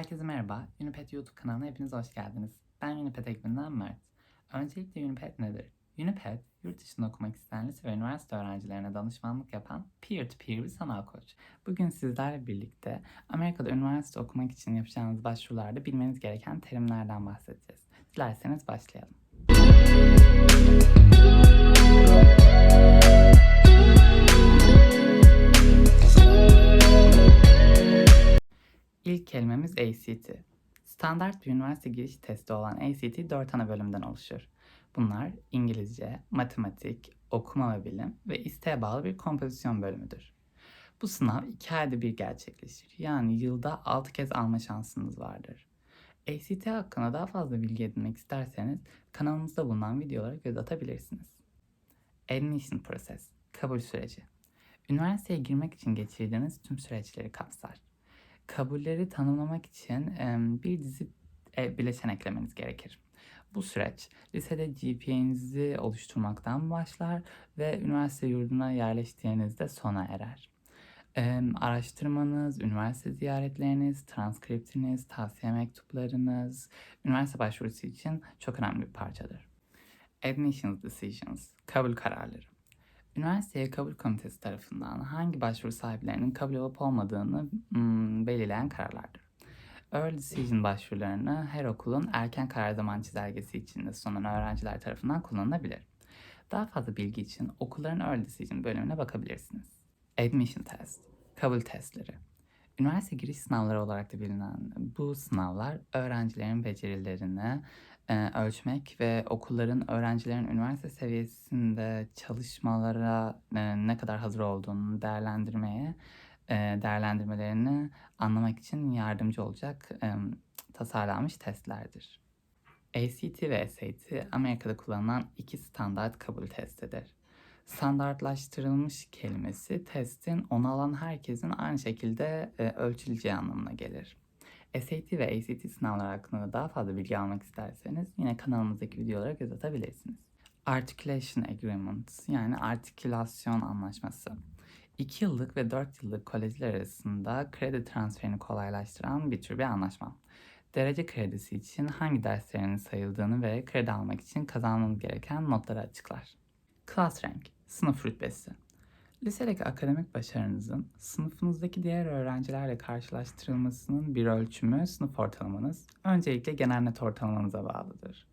Herkese merhaba. Uniped YouTube kanalına hepiniz hoş geldiniz. Ben Uniped ekibinden Mert. Öncelikle Uniped nedir? Uniped, yurt dışında okumak isteyen lise ve üniversite öğrencilerine danışmanlık yapan peer-to-peer bir sanal koç. Bugün sizlerle birlikte Amerika'da üniversite okumak için yapacağınız başvurularda bilmeniz gereken terimlerden bahsedeceğiz. Dilerseniz başlayalım. İlk kelimemiz ACT. Standart bir üniversite giriş testi olan ACT 4 ana bölümden oluşur. Bunlar İngilizce, matematik, okuma ve bilim ve isteğe bağlı bir kompozisyon bölümüdür. Bu sınav 2 ayda bir gerçekleşir. Yani yılda 6 kez alma şansınız vardır. ACT hakkında daha fazla bilgi edinmek isterseniz kanalımızda bulunan videolara göz atabilirsiniz. Admission Process, kabul süreci. Üniversiteye girmek için geçirdiğiniz tüm süreçleri kapsar kabulleri tanımlamak için bir dizi e, bileşen eklemeniz gerekir. Bu süreç lisede GPA'nizi oluşturmaktan başlar ve üniversite yurduna yerleştiğinizde sona erer. Araştırmanız, üniversite ziyaretleriniz, transkriptiniz, tavsiye mektuplarınız, üniversite başvurusu için çok önemli bir parçadır. Admissions Decisions, kabul kararları. Üniversiteye kabul komitesi tarafından hangi başvuru sahiplerinin kabul olup olmadığını hmm, belirleyen kararlardır. Early Decision başvurularını her okulun erken karar zaman çizelgesi içinde sunan öğrenciler tarafından kullanılabilir. Daha fazla bilgi için okulların Early Decision bölümüne bakabilirsiniz. Admission Test, kabul testleri. Üniversite giriş sınavları olarak da bilinen bu sınavlar öğrencilerin becerilerini e, ölçmek ve okulların öğrencilerin üniversite seviyesinde çalışmalara e, ne kadar hazır olduğunu değerlendirmeye, e, değerlendirmelerini anlamak için yardımcı olacak e, tasarlanmış testlerdir. ACT ve SAT Amerika'da kullanılan iki standart kabul testidir. Standartlaştırılmış kelimesi testin onu alan herkesin aynı şekilde e, ölçüleceği anlamına gelir. SAT ve ACT sınavları hakkında daha fazla bilgi almak isterseniz yine kanalımızdaki videolara göz atabilirsiniz. Articulation Agreement yani artikülasyon anlaşması. 2 yıllık ve 4 yıllık kolejler arasında kredi transferini kolaylaştıran bir tür bir anlaşma. Derece kredisi için hangi derslerinin sayıldığını ve kredi almak için kazanmanız gereken notları açıklar. Class Rank, sınıf rütbesi. Lisedeki akademik başarınızın sınıfınızdaki diğer öğrencilerle karşılaştırılmasının bir ölçümü sınıf ortalamanız öncelikle genel net ortalamanıza bağlıdır.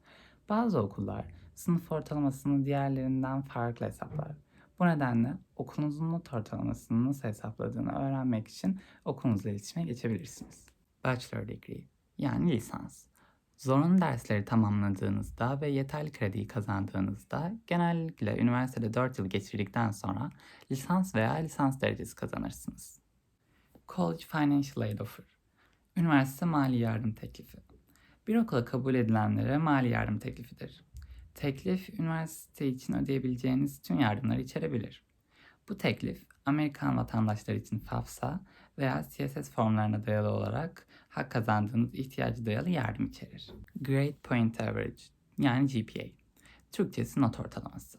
Bazı okullar sınıf ortalamasını diğerlerinden farklı hesaplar. Bu nedenle okulunuzun not ortalamasını nasıl hesapladığını öğrenmek için okulunuzla iletişime geçebilirsiniz. Bachelor Degree yani lisans. Zorunlu dersleri tamamladığınızda ve yeterli krediyi kazandığınızda genellikle üniversitede 4 yıl geçirdikten sonra lisans veya lisans derecesi kazanırsınız. College Financial Aid Offer Üniversite mali yardım teklifi. Bir okula kabul edilenlere mali yardım teklifidir. Teklif, üniversite için ödeyebileceğiniz tüm yardımları içerebilir. Bu teklif, Amerikan vatandaşları için FAFSA veya CSS formlarına dayalı olarak hak kazandığınız ihtiyacı dayalı yardım içerir. Grade Point Average yani GPA. Türkçesi not ortalaması.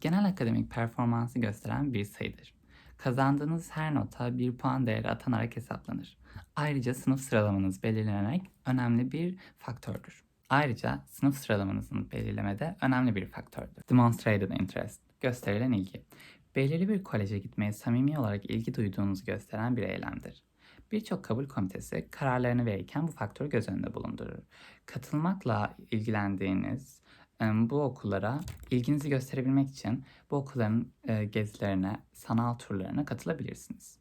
Genel akademik performansı gösteren bir sayıdır. Kazandığınız her nota bir puan değeri atanarak hesaplanır. Ayrıca sınıf sıralamanız belirlenerek önemli bir faktördür. Ayrıca sınıf sıralamanızın belirlemede önemli bir faktördür. Demonstrated interest, gösterilen ilgi belirli bir koleje gitmeye samimi olarak ilgi duyduğunuzu gösteren bir eylemdir. Birçok kabul komitesi kararlarını verirken bu faktörü göz önünde bulundurur. Katılmakla ilgilendiğiniz bu okullara ilginizi gösterebilmek için bu okulların gezilerine, sanal turlarına katılabilirsiniz.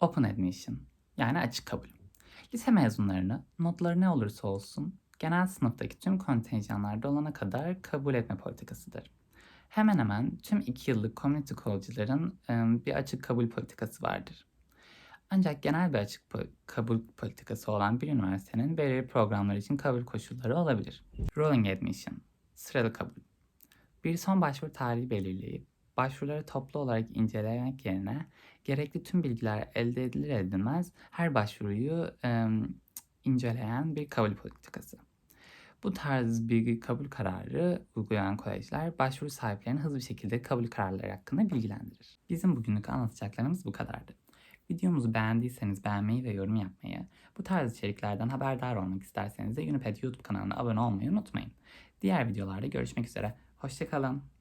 Open Admission yani açık kabul. Lise mezunlarını notları ne olursa olsun genel sınıftaki tüm kontenjanlarda olana kadar kabul etme politikasıdır. Hemen hemen tüm 2 yıllık community college'ların bir açık kabul politikası vardır. Ancak genel bir açık kabul politikası olan bir üniversitenin belirli programlar için kabul koşulları olabilir. Rolling Admission, sıralı kabul. Bir son başvuru tarihi belirleyip başvuruları toplu olarak incelemek yerine gerekli tüm bilgiler elde edilir edilmez her başvuruyu e, inceleyen bir kabul politikası. Bu tarz bir kabul kararı uygulayan kolejler başvuru sahiplerini hızlı bir şekilde kabul kararları hakkında bilgilendirir. Bizim bugünlük anlatacaklarımız bu kadardı. Videomuzu beğendiyseniz beğenmeyi ve yorum yapmayı, bu tarz içeriklerden haberdar olmak isterseniz de Uniped YouTube kanalına abone olmayı unutmayın. Diğer videolarda görüşmek üzere. Hoşçakalın.